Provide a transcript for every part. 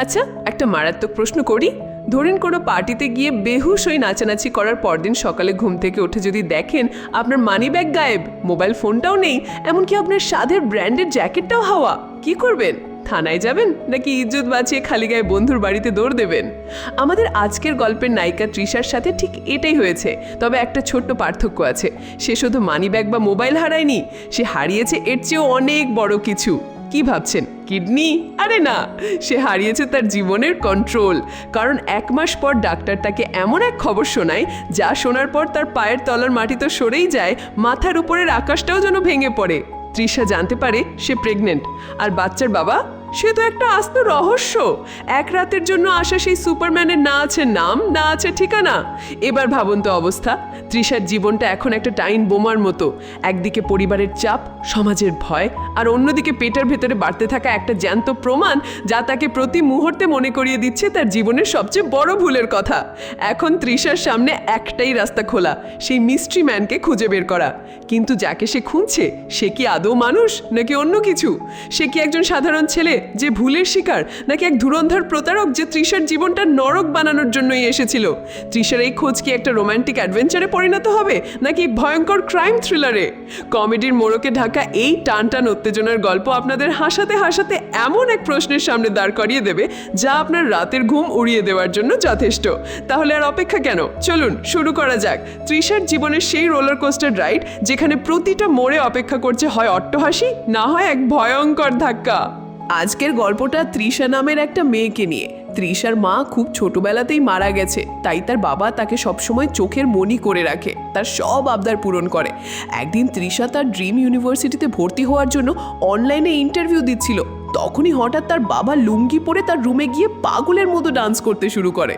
আচ্ছা একটা মারাত্মক প্রশ্ন করি। ধরেন কোনো পার্টিতে গিয়ে বেহুশ হয়ে নাচানাচি করার পরদিন সকালে ঘুম থেকে উঠে যদি দেখেন আপনার মানি ব্যাগ গায়েব মোবাইল ফোনটাও নেই, এমনকি আপনার স্বাদের ব্র্যান্ডের জ্যাকেটটাও হাওয়া, কি করবেন? থানায় যাবেন নাকি ইজ্জত বাঁচিয়ে খালি গায়ে বন্ধুর বাড়িতে দৌড় দেবেন? আমাদের আজকের গল্পের নায়িকা তৃষার সাথে ঠিক এটাই হয়েছে, তবে একটা ছোট্ট পার্থক্য আছে। সে শুধু মানি ব্যাগ বা মোবাইল হারায়নি, সে হারিয়েছে এর চেয়েও অনেক বড় কিছু। কি ভাবছেন? কিডনি? আরে না, সে হারিয়েছে তার জীবনের কন্ট্রোল কারণ এক মাস পর ডাক্তার তাকে এমন এক খবর শোনায়, যা শোনার পর তার পায়ের তলার মাটি তো সরেই যায়, মাথার উপরের আকাশটাও যেন ভেঙে পড়ে। তৃষা জানতে পারে সে প্রেগনেন্ট আর বাচ্চার বাবা? সে তো একটা আস্ত রহস্য। এক রাতের জন্য আসা সেই সুপারম্যানের না আছে নাম, না আছে ঠিকানা। এবার ভাবুন তো অবস্থা, তৃষার জীবনটা এখন একটা টাইম বোমার মতো। একদিকে পরিবারের চাপ, সমাজের ভয়, আর অন্যদিকে পেটের ভেতরে বাড়তে থাকা একটা জ্যান্ত প্রমাণ যা তাকে প্রতি মুহূর্তে মনে করিয়ে দিচ্ছে তার জীবনের সবচেয়ে বড় ভুলের কথা। এখন তৃষার সামনে একটাই রাস্তা খোলা, সেই মিস্ট্রি ম্যানকে খুঁজে বের করা। কিন্তু যাকে সে খুঁজছে, সে কি আদৌ মানুষ, নাকি অন্য কিছু? সে কি একজন সাধারণ ছেলে যে ভুলের শিকার নাকি এক ধুরন্ধর প্রতারক যে তৃষার জীবনটা নরক বানানোর জন্যই এসেছিল? তৃষার এই খোঁজ কি একটা রোমান্টিক অ্যাডভেঞ্চারে পরিণত হবে, নাকি ভয়ঙ্কর ক্রাইম থ্রিলারে কমেডির মোড়কে ঢাকা এই টান টান উত্তেজনার গল্প আপনাদের হাসাতে হাসাতে এমন এক প্রশ্নের সামনে দাঁড় করিয়ে দেবে, যা আপনার রাতের ঘুম উড়িয়ে দেওয়ার জন্য যথেষ্ট। তাহলে আর অপেক্ষা কেন? চলুন, শুরু করা যাক। তৃষার জীবনের সেই রোলার কোস্টার রাইড যেখানে প্রতিটা মোড়ে অপেক্ষা করছে হয় অট্টহাসি, না হয় এক ভয়ঙ্কর ধাক্কা। আজকের গল্পটা তৃষা নামের একটা মেয়েকে নিয়ে। তৃষার মা খুব ছোটবেলাতেই মারা গেছে, তাই তার বাবা তাকে সবসময় চোখের মনি করে রাখে, তার সব আবদার পূরণ করে। একদিন তৃষা তার ড্রিম ইউনিভার্সিটিতে ভর্তি হওয়ার জন্য অনলাইনে ইন্টারভিউ দিচ্ছিল। তখনই হঠাৎ তার বাবা লুঙ্গি পরে তার রুমে গিয়ে পাগলের মতো ডান্স করতে শুরু করে।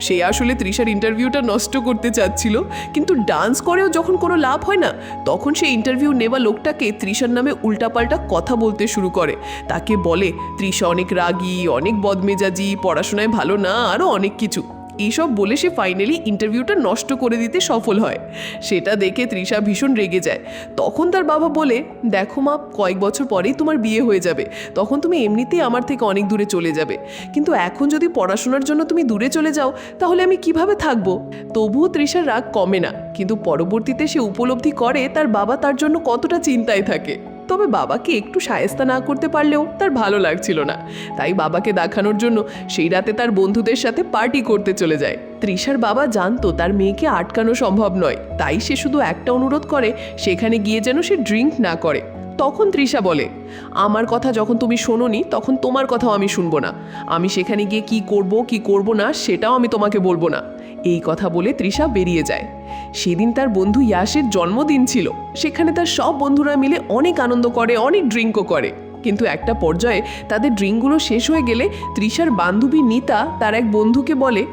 সে আসলে তৃষার ইন্টারভিউটা নষ্ট করতে চাচ্ছিল, কিন্তু ডান্স করেও যখন কোনো লাভ হয় না, তখন সে ইন্টারভিউ নেওয়া লোকটাকে তৃষার নামে উল্টাপাল্টা কথা বলতে শুরু করে। তাকে বলে, তৃষা অনেক রাগী, অনেক বদমেজাজি, পড়াশোনায় ভালো না আরও অনেক কিছু। এইসব বলে সে ফাইনালি ইন্টারভিউটা নষ্ট করে দিতে সফল হয়। সেটা দেখে তৃষা ভীষণ রেগে যায়। তখন তার বাবা বলে, দেখো মা, কয়েক বছর পরেই তোমার বিয়ে হয়ে যাবে। তখন তুমি এমনিতেই আমার থেকে অনেক দূরে চলে যাবে। কিন্তু এখন যদি পড়াশোনার জন্য তুমি দূরে চলে যাও, তাহলে আমি কীভাবে থাকব? তবুও তৃষার রাগ কমে না। কিন্তু পরবর্তীতে সে উপলব্ধি করে তার বাবা তার জন্য কতটা চিন্তায় থাকে। তবে বাবাকে একটু সায়স্তা না করতে পারলেও তার ভালো লাগছিল না। তাই বাবাকে দেখানোর জন্য সেই রাতে তার বন্ধুদের সাথে পার্টি করতে চলে যায়। তৃষার বাবা জানতো তার মেয়েকে আটকানো সম্ভব নয়, তাই সে শুধু একটা অনুরোধ করে, সেখানে গিয়ে যেন সে ড্রিঙ্ক না করে। তখন তৃষা বলে, আমার কথা যখন তুমি শোনোনি, তখন তোমার কথাও আমি শুনব না। আমি সেখানে গিয়ে কি করব কি করব না, সেটাও আমি তোমাকে বলব না। এই কথা বলে তৃষা বেরিয়ে যায়। সেদিন তার বন্ধু ইয়াসের জন্মদিন ছিল। সেখানে তার সব বন্ধুরা মিলে অনেক আনন্দ করে, অনেক ড্রিঙ্কও করে। কিন্তু একটা পর্যায়ে তাদের ড্রিঙ্কগুলো শেষ হয়ে গেলে তৃষার বান্ধবী নিতা তার এক বন্ধুকে বলে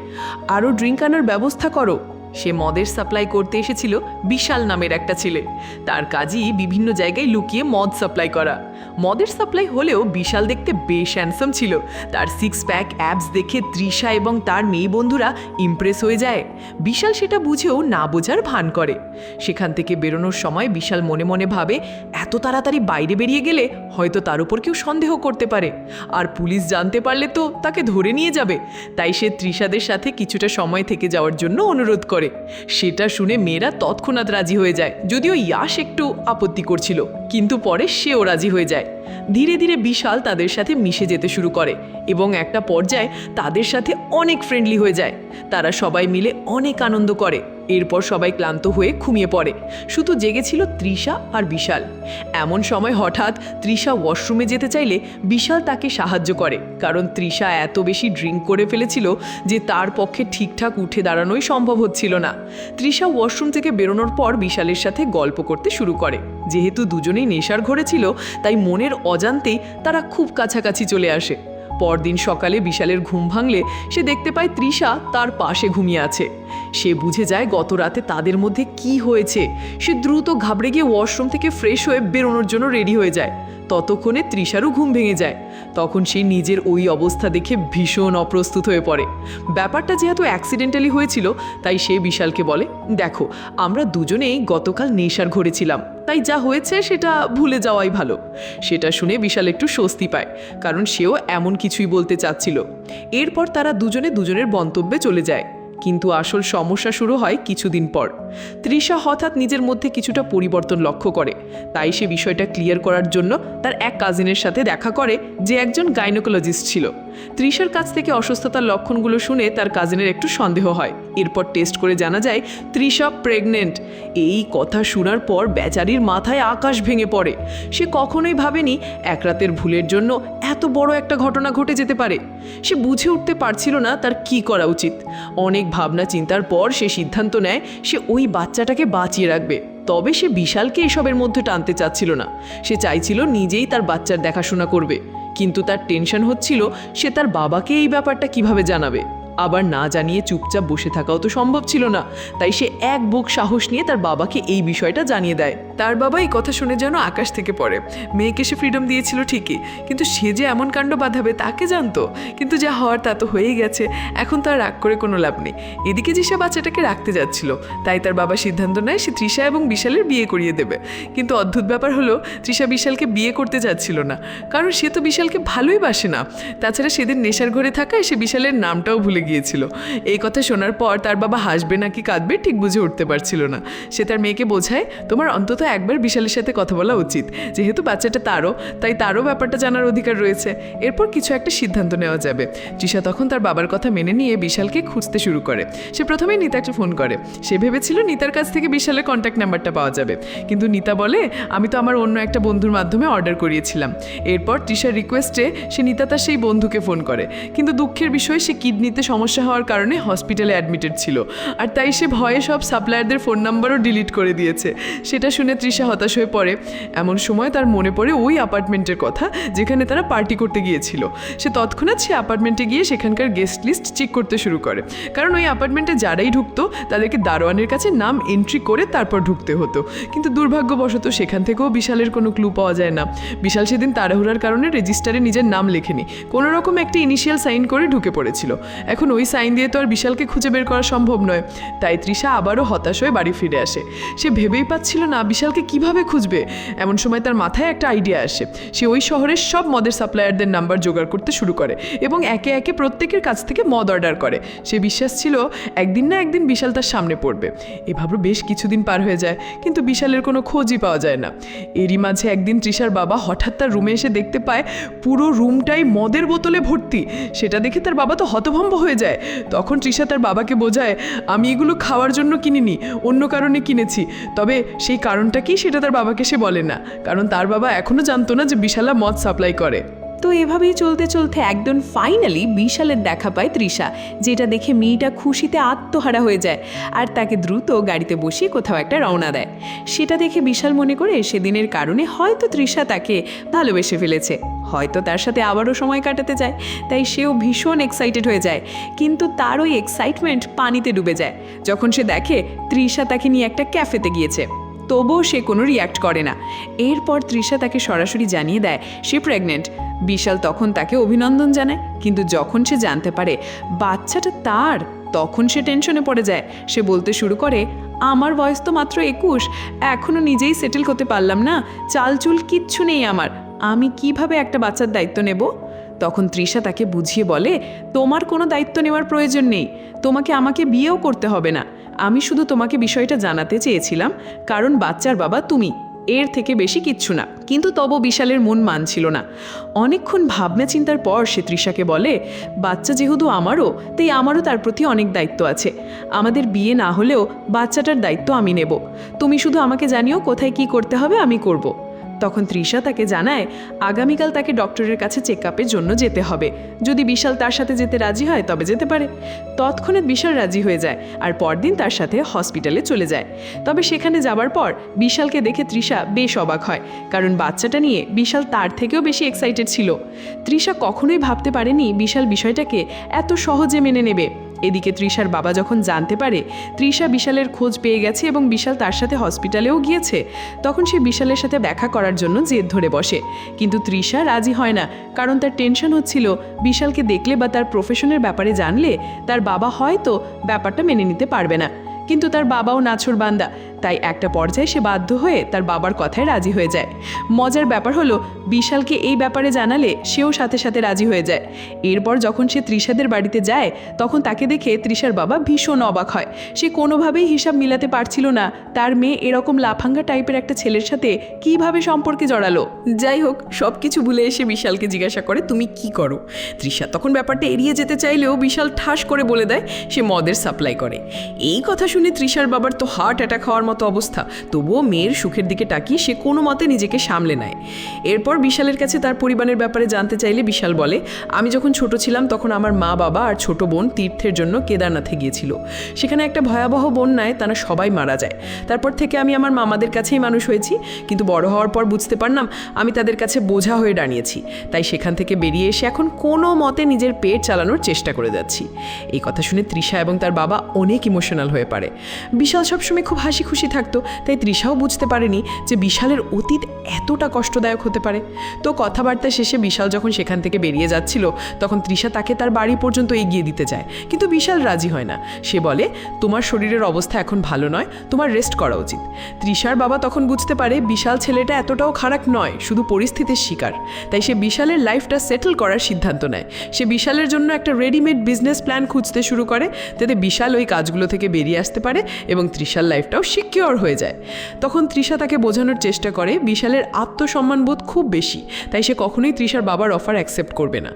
আরও ড্রিঙ্ক আনার ব্যবস্থা করো। সে মদের সাপ্লাই করতে এসেছিল বিশাল নামের একটা ছেলে। তার কাজই বিভিন্ন জায়গায় লুকিয়ে মদ সাপ্লাই করা। মদের সাপ্লাই হলেও বিশাল দেখতে বেশ হ্যান্ডসাম ছিল। তার সিক্স প্যাক অ্যাপস দেখে তৃষা এবং তার মেয়ে বন্ধুরা ইমপ্রেস হয়ে যায়। বিশাল সেটা বুঝেও না বোঝার ভান করে। সেখান থেকে বেরোনোর সময় বিশাল মনে মনে ভাবে, এত তাড়াতাড়ি বাইরে বেরিয়ে গেলে হয়তো তার উপর কেউ সন্দেহ করতে পারে। আর পুলিশ জানতে পারলে তো তাকে ধরে নিয়ে যাবে। তাই সে তৃষাদের সাথে কিছুটা সময় থেকে যাওয়ার জন্য অনুরোধ করে। সেটা শুনে মেয়েরা তৎক্ষণাৎ রাজি হয়ে যায়, যদিও ইয়াশ একটু আপত্তি করছিল। কিন্তু পরে সেও রাজি হয়ে যায়। ধীরে ধীরে বিশাল তাদের সাথে মিশে যেতে শুরু করে এবং একটা পর্যায়ে তাদের সাথে অনেক ফ্রেন্ডলি হয়ে যায়। তারা সবাই মিলে অনেক আনন্দ করে। এরপর সবাই ক্লান্ত হয়ে ঘুমিয়ে পড়ে। শুধু জেগেছিল তৃষা আর বিশাল। এমন সময় হঠাৎ তৃষা ওয়াশরুমে যেতে চাইলে বিশাল তাকে সাহায্য করে, কারণ তৃষা এত বেশি ড্রিঙ্ক করে ফেলেছিল যে তার পক্ষে ঠিকঠাক উঠে দাঁড়ানোই সম্ভব হচ্ছিল না। তৃষা ওয়াশরুম থেকে বেরোনোর পর বিশালের সাথে গল্প করতে শুরু করে। যেহেতু দুজনেই নেশার ঘরে ছিল, তাই মনের অজান্তেই তারা খুব কাছাকাছি চলে আসে। পরদিন সকালে বিশালের ঘুম ভাঙলে সে দেখতে পায় তৃষা তার পাশে ঘুমিয়ে আছে। সে বুঝে যায় গত রাতে তাদের মধ্যে কি হয়েছে। সে দ্রুত ঘাবড়ে গিয়ে ওয়াশরুম থেকে ফ্রেশ হয়ে বেরোনোর জন্য রেডি হয়ে যায়। ততক্ষণে তৃষারও ঘুম ভেঙে যায়। তখন সে নিজের ওই অবস্থা দেখে ভীষণ অপ্রস্তুত হয়ে পড়ে। ব্যাপারটা যেহেতু অ্যাক্সিডেন্টালি হয়েছিল, তাই সে বিশালকে বলে, দেখো, আমরা দুজনেই গতকাল নেশার ঘরে ছিলাম। তাই যা হয়েছে সেটা ভুলে যাওয়াই ভালো। সেটা শুনে বিশাল একটু স্বস্তি পায়, কারণ সেও এমন কিছুই বলতে চাচ্ছিল। এরপর তারা দুজনে দুজনের গন্তব্যে চলে যায়। কিন্তু আসল সমস্যা শুরু হয় কিছুদিন পর। তৃষা হঠাৎ নিজের মধ্যে কিছুটা পরিবর্তন লক্ষ্য করে। তাই সে বিষয়টা ক্লিয়ার করার জন্য তার এক কাজিনের সাথে দেখা করে যে একজন গাইনোকোলজিস্ট ছিল। তৃষার কাছ থেকে অসুস্থতার লক্ষণগুলো শুনে তার কাজিনের একটু সন্দেহ হয়। এরপর টেস্ট করে জানা যায়, তৃষা প্রেগনেন্ট এই কথা শোনার পর বেচারির মাথায় আকাশ ভেঙে পড়ে। সে কখনোই ভাবেনি এক রাতের ভুলের জন্য এত বড় একটা ঘটনা ঘটে যেতে পারে। সে বুঝে উঠতে পারছিল না তার কি করা উচিত। অনেক ভাবনা চিন্তার পর সে সিদ্ধান্ত নেয়, সে ওই বাচ্চাটাকে বাঁচিয়ে রাখবে। তবে সে বিশালকে এসবের মধ্যে টানতে চাচ্ছিল না। সে চাইছিল নিজেই তার বাচ্চার দেখাশোনা করবে। কিন্তু তার টেনশন হচ্ছিল সে তার বাবাকে এই ব্যাপারটা কীভাবে জানাবে? আবার না জানিয়ে চুপচাপ বসে থাকাও তো সম্ভব ছিল না। তাই সে এক বুক সাহস নিয়ে তার বাবাকে এই বিষয়টা জানিয়ে দেয়। তার বাবা এই কথা শুনে যেন আকাশ থেকে পড়ে। মেয়েকে সে ফ্রিডম দিয়েছিল ঠিকই, কিন্তু সে যে এমন কাণ্ড বাঁধাবে তাকে জানতো। কিন্তু যা হওয়ার তা তো হয়েই গেছে, এখন তো আর রাগ করে কোনো লাভ নেই। এদিকে তৃষা বাচ্চাটাকে রাখতে যাচ্ছিল, তাই তার বাবা সিদ্ধান্ত নেয় সে তৃষা এবং বিশালের বিয়ে করিয়ে দেবে। কিন্তু অদ্ভুত ব্যাপার হলো, তৃষা বিশালকে বিয়ে করতে যাচ্ছিল না। কারণ সে তো বিশালকে ভালোই বাসে না। তাছাড়া সেদিন নেশার ঘরে থাকায় সে বিশালের নামটাও ভুলে গিয়েছিল। এই কথা শোনার পর তার বাবা হাসবে নাকি কাঁদবে ঠিক বুঝে উঠতে পারছিল না। সে তার মেয়েকে বোঝায়, তোমার অন্তত একবার বিশালের সাথে কথা বলা উচিত। যেহেতু বাচ্চাটা তারও, তাই তারও ব্যাপারটা জানার অধিকার রয়েছে। এরপর কিছু একটা সিদ্ধান্ত নেওয়া যাবে। তৃষা তখন তার বাবার কথা মেনে নিয়ে বিশালকে খুঁজতে শুরু করে। সে প্রথমেই নিতাকে ফোন করে। সে ভেবেছিল নিতার কাছ থেকে বিশালের কন্ট্যাক্ট নাম্বারটা পাওয়া যাবে। কিন্তু নিতা বলে, আমি তো আমার অন্য একটা বন্ধুর মাধ্যমে অর্ডার করিয়েছিলাম। এরপর তৃষার রিকোয়েস্টে সে নিতা তার সেই বন্ধুকে ফোন করে। কিন্তু দুঃখের বিষয়, সে কিডনিতে সমস্যা হওয়ার কারণে হসপিটালে অ্যাডমিটেড ছিল। আর তাই সে ভয়ে সব সাপ্লায়ারদের ফোন নাম্বারও ডিলিট করে দিয়েছে। সেটা শুনে তৃষা হতাশ হয়ে পড়ে। এমন সময় তার মনে পড়ে ওই অ্যাপার্টমেন্টের কথা, যেখানে তারা পার্টি করতে গিয়েছিল। সে তৎক্ষণাৎ সে অ্যাপার্টমেন্টে গিয়ে সেখানকার গেস্ট লিস্ট চেক করতে শুরু করে। কারণ ওই অ্যাপার্টমেন্টে যারাই ঢুকতো, তাদেরকে দারোয়ানের কাছে নাম এন্ট্রি করে তারপর ঢুকতে হতো। কিন্তু দুর্ভাগ্যবশত সেখান থেকেও বিশালের কোনো ক্লু পাওয়া যায় না। বিশাল সেদিন তাড়াহুড়ার কারণে রেজিস্টারে নিজের নাম লেখেনি। কোনো রকম একটি ইনিশিয়াল সাইন করে ঢুকে পড়েছিল। এখন ওই সাইন দিয়ে তো আর বিশালকে খুঁজে বের করা সম্ভব নয়। তাই তৃষা আবারও হতাশ হয়ে বাড়ি ফিরে আসে। সে ভেবেই পাচ্ছিল না বিশালকে কীভাবে খুঁজবে। এমন সময় তার মাথায় একটা আইডিয়া আসে। সে ওই শহরের সব মদের সাপ্লায়ারদের নাম্বার জোগাড় করতে শুরু করে এবং একে একে প্রত্যেকের কাছ থেকে মদ অর্ডার করে। সে বিশ্বাস ছিল একদিন না একদিন বিশাল তার সামনে পড়বে। এভাবে বেশ কিছুদিন পার হয়ে যায়, কিন্তু বিশালের কোনো খোঁজই পাওয়া যায় না। এরই মাঝে একদিন তৃষার বাবা হঠাৎ তার রুমে এসে দেখতে পায় পুরো রুমটাই মদের বোতলে ভর্তি। সেটা দেখে তার বাবা তো হতভম্ব হয়ে যায়। তখন তৃষা তার বাবাকে বোঝায়, আমি এগুলো খাওয়ার জন্য কিনিনি, অন্য কারণে কিনেছি। তবে সেই কারণটা কি সেটা তার বাবাকে সে বলে না। কারণ তার বাবা এখনও জানতো না যে বিশালা মদ সাপ্লাই করে। তো এভাবেই চলতে চলতে একদম ফাইনালি বিশালের দেখা পায় তৃষা, যেটা দেখে মেয়েটা খুশিতে আত্মহারা হয়ে যায় আর তাকে দ্রুত গাড়িতে বসিয়ে কোথাও একটা রওনা দেয়। সেটা দেখে বিশাল মনে করে সেদিনের কারণে হয়তো তৃষা তাকে ভালোবেসে ফেলেছে, হয়তো তার সাথে আবারও সময় কাটাতে যায়, তাই সেও ভীষণ এক্সাইটেড হয়ে যায়, কিন্তু তার ওই এক্সাইটমেন্ট পানিতে ডুবে যায়, যখন সে দেখে তৃষা তাকে নিয়ে একটা ক্যাফেতে গিয়েছে। তবুও সে কোনো রিয়াক্ট করে না। এরপর তৃষা তাকে সরাসরি জানিয়ে দেয়, সে প্রেগনেন্ট বিশাল তখন তাকে অভিনন্দন জানায়, কিন্তু যখন সে জানতে পারে বাচ্চাটা তার, তখন সে টেনশনে পড়ে যায়। সে বলতে শুরু করে, আমার বয়স তো মাত্র একুশ এখনও নিজেই সেটেল করতে পারলাম না, চালচুল কিচ্ছু নেই আমার, আমি কীভাবে একটা বাচ্চার দায়িত্ব নেব? তখন তৃষা তাকে বুঝিয়ে বলে, তোমার কোনো দায়িত্ব নেওয়ার প্রয়োজন নেই, তোমাকে আমাকে বিয়েও করতে হবে না। আমি শুধু তোমাকে বিষয়টা জানাতে চেয়েছিলাম, কারণ বাচ্চার বাবা তুমি। এর থেকে বেশি কিচ্ছু না, কিন্তু তবু বিশালের মন মানছিল না। অনেকক্ষণ ভাবনা চিন্তার পর সে তৃষাকে বলে, বাচ্চা যেহেতু আমারও, তাই আমারও তার প্রতি অনেক দায়িত্ব আছে। আমাদের বিয়ে না হলেও বাচ্চাটার দায়িত্ব আমি নেব। তুমি শুধু আমাকে জানিও কোথায় কি করতে হবে, আমি করব। তখন তৃষা তাকে জানায়, আগামীকাল তাকে ডক্টরের কাছে চেক আপের জন্য যেতে হবে। যদি বিশাল তার সাথে যেতে রাজি হয়, তবে যেতে পারে। তৎক্ষণাৎ বিশাল রাজি হয়ে যায় আর পরদিন তার সাথে হসপিটালে চলে যায়। তবে সেখানে যাবার পর বিশালকে দেখে তৃষা বেশ অবাক হয়, কারণ বাচ্চাটা নিয়ে বিশাল তার থেকেও বেশি এক্সাইটেড ছিল। তৃষা কখনোই ভাবতে পারেনি বিশাল বিষয়টাকে এত সহজে মেনে নেবে। এদিকে তৃষার বাবা যখন জানতে পারে তৃষা বিশালের খোঁজ পেয়ে গেছে এবং বিশাল তার সাথে হসপিটালেও গিয়েছে, তখন সে বিশালের সাথে দেখা করার জন্য জেদ ধরে বসে। কিন্তু তৃষা রাজি হয় না, কারণ তার টেনশন হচ্ছিল, বিশালকে দেখলে বা তার প্রফেশনের ব্যাপারে জানলে তার বাবা হয়তো ব্যাপারটা মেনে নিতে পারবে না। কিন্তু তার বাবাও নাছর বান্দা তাই একটা পর্যায়ে সে বাধ্য হয়ে তার বাবার কথায় রাজি হয়ে যায়। মজার ব্যাপার হলো, বিশালকে এই ব্যাপারে জানালে সেও সাথে সাথে রাজি হয়ে যায়। এরপর যখন সে তৃষাদের বাড়িতে যায়, তখন তাকে দেখে তৃষার বাবা ভীষণ অবাক হয়। সে কোনোভাবেই হিসাব মিলাতে পারছিল না, তার মেয়ে এরকম লাফাঙ্গা টাইপের একটা ছেলের সাথে কীভাবে সম্পর্কে জড়ালো। যাই হোক সব কিছু ভুলে এসে বিশালকে জিজ্ঞাসা করে, তুমি কি করো? তৃষা তখন ব্যাপারটা এড়িয়ে যেতে চাইলেও বিশাল ঠাস করে বলে দেয়, সে মদের সাপ্লাই করে। এই কথা শুনে তৃষার বাবার তো হার্ট অ্যাটাক হওয়ার মতো অবস্থা। তবুও মেয়ের সুখের দিকে তাকিয়ে সে কোনো মতে নিজেকে সামলে নেয়। এরপর বিশালের কাছে তার পরিবারের ব্যাপারে জানতে চাইলে বিশাল বলে, আমি যখন ছোট ছিলাম তখন আমার মা, বাবা আর ছোট বোন তীর্থের জন্য কেদারনাথে গিয়েছিল। সেখানে একটা ভয়াবহ বন্যায় তারা সবাই মারা যায়। তারপর থেকে আমি আমার মামাদের কাছেই মানুষ হয়েছি। কিন্তু বড় হওয়ার পর বুঝতে পারলাম, আমি তাদের কাছে বোঝা হয়ে দাঁড়িয়েছি। তাই সেখান থেকে বেরিয়ে এসে এখন কোনো মতে নিজের পেট চালানোর চেষ্টা করে যাচ্ছি। এই কথা শুনে তৃষা এবং তার বাবা অনেক ইমোশনাল হয়ে পারে বিশাল সবসময় খুব হাসি খুশি থাকতো, তাই তৃষাও বুঝতে পারেনি যে বিশালের অতীত এতটা কষ্টদায়ক হতে পারে। তো কথাবার্তা শেষে বিশাল যখন সেখান থেকে বেরিয়ে যাচ্ছিল, তখন তৃষা তাকে তার বাড়ি পর্যন্ত এগিয়ে দিতে যায়। কিন্তু বিশাল রাজি হয় না। সে বলে, তোমার শরীরের অবস্থা এখন ভালো নয়, তোমার রেস্ট করা উচিত। তৃষার বাবা তখন বুঝতে পারে, বিশাল ছেলেটা এতটাও খারাপ নয়, শুধু পরিস্থিতির শিকার। তাই সে বিশালের লাইফটা সেটেল করার সিদ্ধান্ত নেয়। সে বিশালের জন্য একটা রেডিমেড বিজনেস প্ল্যান খুঁজতে শুরু করে, যাতে বিশাল ওই কাজগুলো থেকে বেরিয়ে আসতে পারে এবং তৃষার লাইফটাও সিকিওর হয়ে যায়। তখন তৃষা তাকে বোঝানোর চেষ্টা করে, বিশালের আত্মসম্মানবোধ খুব বেশি, তাই সে কখনোই তৃষার বাবার অফার অ্যাকসেপ্ট করবে না।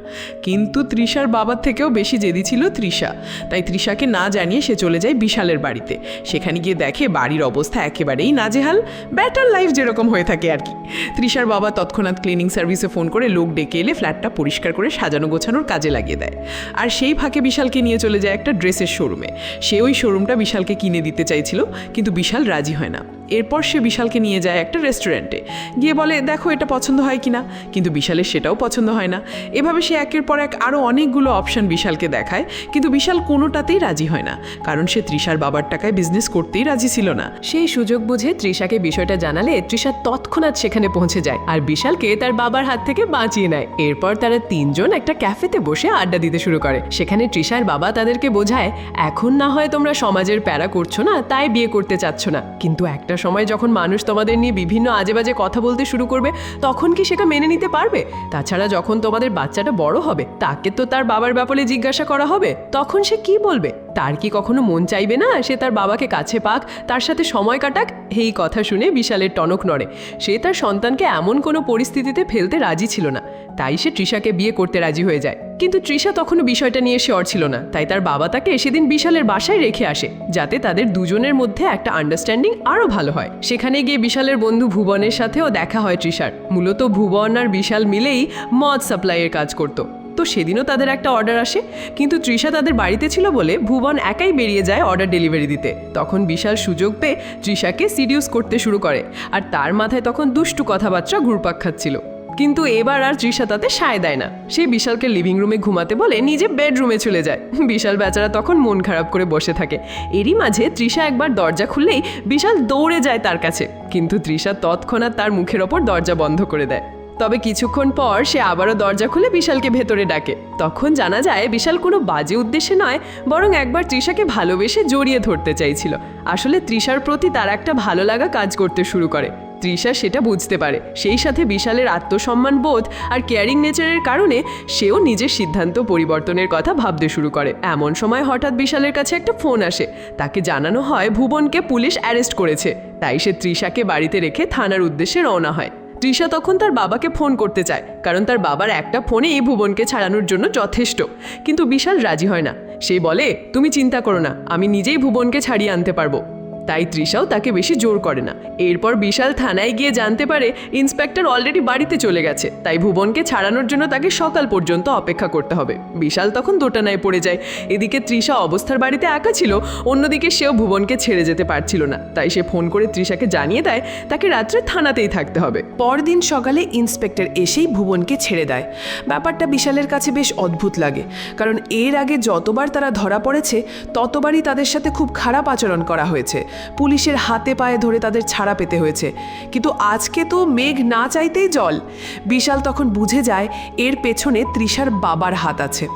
কিন্তু তৃষার বাবার থেকেও বেশি জেদি ছিল তৃষা, তাই তৃষাকে না জানিয়ে সে চলে যায় বিশালের বাড়িতে। সেখানে গিয়ে দেখে বাড়ির অবস্থা একেবারেই নাজেহাল ব্যাটার লাইফ যেরকম হয়ে থাকে আর কি। তৃষার বাবা তৎক্ষণাৎ ক্লিনিং সার্ভিসে ফোন করে লোক ডেকে এলে ফ্ল্যাটটা পরিষ্কার করে সাজানো গোছানোর কাজে লাগিয়ে দেয়। আর সেই ফাঁকে বিশালকে নিয়ে চলে যায় একটা ড্রেসের শোরুমে সে ওই শোরুমটা বিশালকে কিনে দিতে চাইছিল, কিন্তু বিশাল রাজি হয় না। এরপর সে বিশালকে নিয়ে যায় একটা রেস্টুরেন্টে। গিয়ে বলে, দেখো, এটা পছন্দ হয় কিনা? কিন্তু বিশালের সেটাও পছন্দ হয় না। এভাবে সে একের পর এক আরও অনেকগুলো অপশন বিশালকে দেখায়, কিন্তু বিশাল কোনোটাতেই রাজি হয় না। কারণ সে তৃষার বাবার টাকায় বিজনেস করতেই রাজি ছিল না। সেই সুযোগ বুঝে তৃষাকে বিষয়টা জানালে তৃষা তৎক্ষণাৎ সেখানে পৌঁছে যায় আর বিশালকে তার বাবার হাত থেকে বাঁচিয়ে নেয়। এরপর তারা তিনজন একটা ক্যাফেতে বসে আড্ডা দিতে শুরু করে। সেখানে তৃষার বাবা তাদেরকে বোঝায়, এখন না হয় তোমরা সমাজের প্যারা করছ না, তাই বিয়ে করতে চাচ্ছ না। কিন্তু একটা সময় যখন মানুষ তোমাদের নিয়ে বিভিন্ন আজে বাজে কথা বলতে শুরু করবে, তখন কি সেটা মেনে নিতে পারবে? তাছাড়া যখন তোমাদের বাচ্চাটা বড় হবে, তাকে তো তার বাবার ব্যাপারে জিজ্ঞাসা করা হবে। তখন সে কি বলবে? তার কি কখনো মন চাইবে না? সে তার বাবাকে কাছে পাক, তার সাথে সময় কাটাক? এই কথা শুনে বিশালের টনক নড়ে। সে তার সন্তানকে এমন কোনো পরিস্থিতিতে ফেলতে রাজি ছিল না। তাই সে তৃষাকে বিয়ে করতে রাজি হয়ে যায়। কিন্তু তৃষা তখনও বিষয়টা নিয়ে শিওর ছিল না। তাই তার বাবা তাকে সেদিন বিশালের বাসায় রেখে আসে, যাতে তাদের দুজনের মধ্যে একটা আন্ডারস্ট্যান্ডিং আরও ভালো হয়। সেখানে গিয়ে বিশালের বন্ধু ভুবনের সাথেও দেখা হয় তৃষার। মূলত ভুবন আর বিশাল মিলেই মদ সাপ্লাইয়ের কাজ করতো। তো সেদিনও তাদের একটা অর্ডার আসে। কিন্তু তৃষা তাদের বাড়িতে ছিল বলে ভুবন একাই বেরিয়ে যায় অর্ডার ডেলিভারি দিতে। তখন বিশাল সুযোগ পেয়ে তৃষাকে সিডিউস করতে শুরু করে। আর তার মাথায় তখন দুষ্টু কথাবার্তা ঘুরপাক খাচ্ছিল। কিন্তু এবার আর তৃষা তাতে সায় দেয় না। সে বিশালকে লিভিং রুমে ঘুমাতে বলে নিজে বেডরুমে চলে যায়। বিশাল বেচারা তখন মন খারাপ করে বসে থাকে। এরই মাঝে তৃষা একবার দরজা খুললেই বিশাল দৌড়ে যায় তার কাছে। কিন্তু তৃষা তৎক্ষণাৎ তার মুখের ওপর দরজা বন্ধ করে দেয়। তবে কিছুক্ষণ পর সে আবারও দরজা খুলে বিশালকে ভেতরে ডাকে। তখন জানা যায় বিশাল কোনো বাজে উদ্দেশ্যে নয়, বরং একবার তৃষাকে ভালোবেসে জড়িয়ে ধরতে চাইছিল। আসলে তৃষার প্রতি তার একটা ভালো লাগা কাজ করতে শুরু করে। তৃষা সেটা বুঝতে পারে। সেই সাথে বিশালের আত্মসম্মান বোধ আর কেয়ারিং নেচারের কারণে সেও নিজের সিদ্ধান্ত পরিবর্তনের কথা ভাবতে শুরু করে। এমন সময় হঠাৎ বিশালের কাছে একটা ফোন আসে। তাকে জানানো হয় ভুবনকে পুলিশ অ্যারেস্ট করেছে। তাই সে তৃষাকে বাড়িতে রেখে থানার উদ্দেশ্যে রওনা হয়। তৃষা তখন তার বাবাকে ফোন করতে চায়, কারণ তার বাবার একটা ফোনে এই ভুবনকে ছাড়ানোর জন্য যথেষ্ট। কিন্তু বিশাল রাজি হয় না। সে বলে, তুমি চিন্তা করো না, আমি নিজেই ভুবনকে ছাড়িয়ে আনতে পারব। তাই তৃষাও তাকে বেশি জোর করে না। এরপর বিশাল থানায় গিয়ে জানতে পারে ইন্সপেক্টর অলরেডি বাড়িতে চলে গেছে। তাই ভুবনকে ছাড়ানোর জন্য তাকে সকাল পর্যন্ত অপেক্ষা করতে হবে। বিশাল তখন দোটানায় পড়ে যায়। এদিকে তৃষা অবস্থার বাড়িতে একা ছিল, অন্যদিকে সেও ভুবনকে ছেড়ে যেতে পারছিল না। তাই সে ফোন করে তৃষাকে জানিয়ে দেয়, তাকে রাত্রে থানাতেই থাকতে হবে। পরদিন সকালে ইন্সপেক্টর এসেই ভুবনকে ছেড়ে দেয়। ব্যাপারটা বিশালের কাছে বেশ অদ্ভুত লাগে, কারণ এর আগে যতবার তারা ধরা পড়েছে, ততবারই তাদের সাথে খুব খারাপ আচরণ করা হয়েছে। পুলিশের হাতে পায়ে ধরে তাদের ছাড়া পেতে হয়েছে। কিন্তু আজকে তো মেঘ না চাইতেই জল। বিশাল তখন বুঝে যায় এর পেছনে তৃষার বাবার হাত আছে।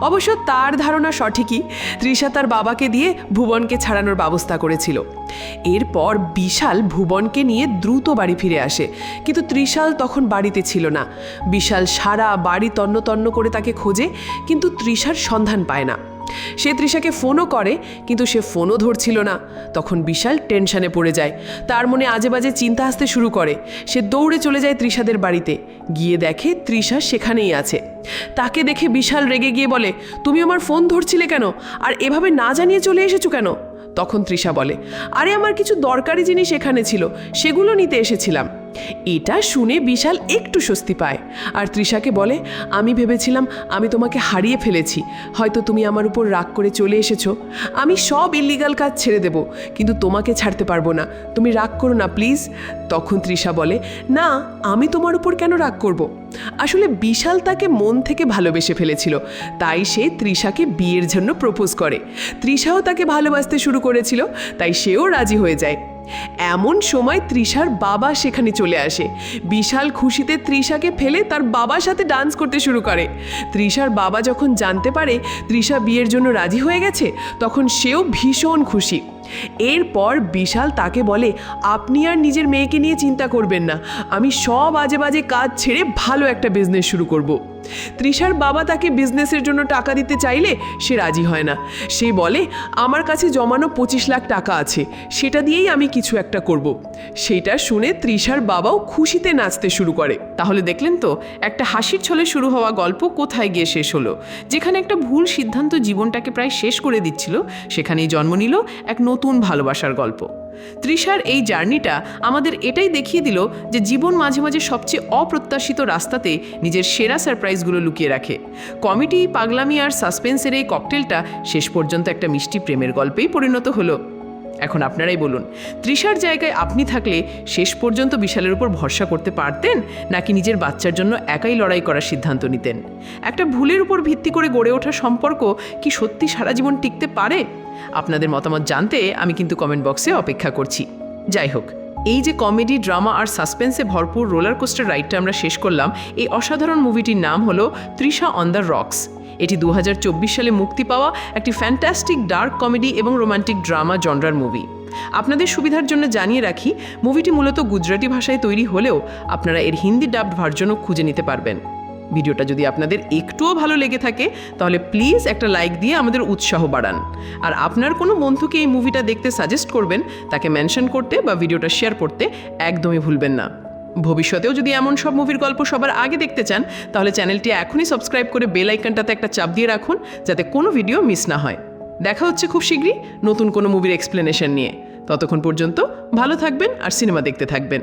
অবশ্য তার ধারণা সঠিকই। তৃষা তার বাবাকে দিয়ে ভুবনকে ছাড়ানোর ব্যবস্থা করেছিল। এরপর বিশাল ভুবনকে নিয়ে দ্রুত বাড়ি ফিরে আসে। কিন্তু ত্রিশাল তখন বাড়িতে ছিল না। বিশাল সারা বাড়ি তন্ন তন্ন করে তাকে খোঁজে, কিন্তু তৃষার সন্ধান পায় না। সে তৃষাকে ফোনও করে, কিন্তু সে ফোনও ধরছিল না। তখন বিশাল টেনশানে পড়ে যায়। তার মনে আজে বাজে চিন্তা আসতে শুরু করে। সে দৌড়ে চলে যায় তৃষাদের বাড়িতে। গিয়ে দেখে তৃষা সেখানেই আছে। তাকে দেখে বিশাল রেগে গিয়ে বলে, তুমি আমার ফোন ধরছিলে কেন? আর এভাবে না জানিয়ে চলে এসেছ কেন? তখন তৃষা বলে, আরে, আমার কিছু দরকারি জিনিস এখানে ছিল। সেগুলো নিতে এসেছিলাম। এটা শুনে বিশাল একটু স্বস্তি পায়। আর তৃষাকে বলে, আমি ভেবেছিলাম আমি তোমাকে হারিয়ে ফেলেছি। হয়তো তুমি আমার উপর রাগ করে চলে এসেছ। আমি সব ইলিগাল কাজ ছেড়ে দেব, কিন্তু তোমাকে ছাড়তে পারব না। তুমি রাগ করো না প্লিজ তখন তৃষা বলে, না, আমি তোমার উপর কেন রাগ করব। আসলে বিশাল তাকে মন থেকে ভালোবেসে ফেলেছিল। তাই সে তৃষাকে বিয়ের জন্য প্রপোজ করে। তৃষাও তাকে ভালোবাসতে শুরু করেছিল, তাই সেও রাজি হয়ে যায়। এমন সময় তৃষার বাবা সেখানে চলে আসে। বিশাল খুশিতে তৃষাকে ফেলে তার বাবার সাথে ডান্স করতে শুরু করে। তৃষার বাবা যখন জানতে পারে তৃষা বিয়ের জন্য রাজি হয়ে গেছে, তখন সেও ভীষণ খুশি। এরপর বিশাল তাকে বলে, আপনি আর নিজের মেয়েকে নিয়ে চিন্তা করবেন না। আমি সব আজে বাজে কাজ ছেড়ে ভালো একটা বিজনেস শুরু করব। তৃষার বাবা তাকে বিজনেসের জন্য টাকা দিতে চাইলে সে রাজি হয় না। সে বলে, আমার কাছে জমানো পঁচিশ লাখ টাকা আছে। সেটা দিয়েই আমি কিছু একটা করব। সেটা শুনে তৃষার বাবাও খুশিতে নাচতে শুরু করে। তাহলে দেখলেন তো, একটা হাসির ছলে শুরু হওয়া গল্প কোথায় গিয়ে শেষ হলো? যেখানে একটা ভুল সিদ্ধান্ত জীবনটাকে প্রায় শেষ করে দিচ্ছিল, সেখানেই জন্ম নিল এক নতুন ভালোবাসার গল্প। তৃষার এই জার্নিটা আমাদের এটাই দেখিয়ে দিল যে জীবন মাঝে মাঝে সবচেয়ে অপ্রত্যাশিত রাস্তাতে নিজের সেরা সারপ্রাইজগুলো লুকিয়ে রাখে। কমেডি, পাগলামি আর সাসপেন্সের এই ককটেলটা শেষ পর্যন্ত একটা মিষ্টি প্রেমের গল্পেই পরিণত হলো। এখন আপনারাই বলুন, তৃষার জায়গায় আপনি থাকলে শেষ পর্যন্ত বিশালের উপর ভরসা করতে পারতেন নাকি নিজের বাচ্চার জন্য একাই লড়াই করার সিদ্ধান্ত নিতেন? একটা ভুলের উপর ভিত্তি করে গড়ে ওঠা সম্পর্ক কি সত্যি সারা জীবন টিকতে পারে? আপনাদের মতামত জানতে আমি কিন্তু কমেন্ট বক্সে অপেক্ষা করছি। যাই হোক, এই যে কমেডি ড্রামা আর সাসপেন্সে ভরপুর রোলার কোস্টার রাইডটা আমরা শেষ করলাম, এই অসাধারণ মুভিটির নাম হলো তৃষা অন দ্য রক্স এটি দু হাজার চব্বিশ সালে মুক্তি পাওয়া একটি ফ্যান্টাস্টিক ডার্ক কমেডি এবং রোমান্টিক ড্রামা জনরার মুভি আপনাদের সুবিধার জন্য জানিয়ে রাখি মুভিটি মূলত গুজরাটি ভাষায় তৈরি হলেও আপনারা এর হিন্দি ডাবড ভার্জনও খুঁজে নিতে পারবেন। ভিডিওটা যদি আপনাদের একটুও ভালো লেগে থাকে, তাহলে প্লিজ একটা লাইক দিয়ে আমাদের উৎসাহ বাড়ান। আর আপনার কোনো বন্ধুকে এই মুভিটা দেখতে সাজেস্ট করবেন, তাকে মেনশন করতে বা ভিডিওটা শেয়ার করতে একদমই ভুলবেন না। ভবিষ্যতেও যদি এমন সব মুভির গল্প সবার আগে দেখতে চান, তাহলে চ্যানেলটি এখনই সাবস্ক্রাইব করে বেল আইকনটাতে একটা চাপ দিয়ে রাখুন, যাতে কোনো ভিডিও মিস না হয়। দেখা হচ্ছে খুব শীঘ্রই নতুন কোনো মুভির এক্সপ্লেনেশন নিয়ে। ততক্ষণ পর্যন্ত ভালো থাকবেন আর সিনেমা দেখতে থাকবেন।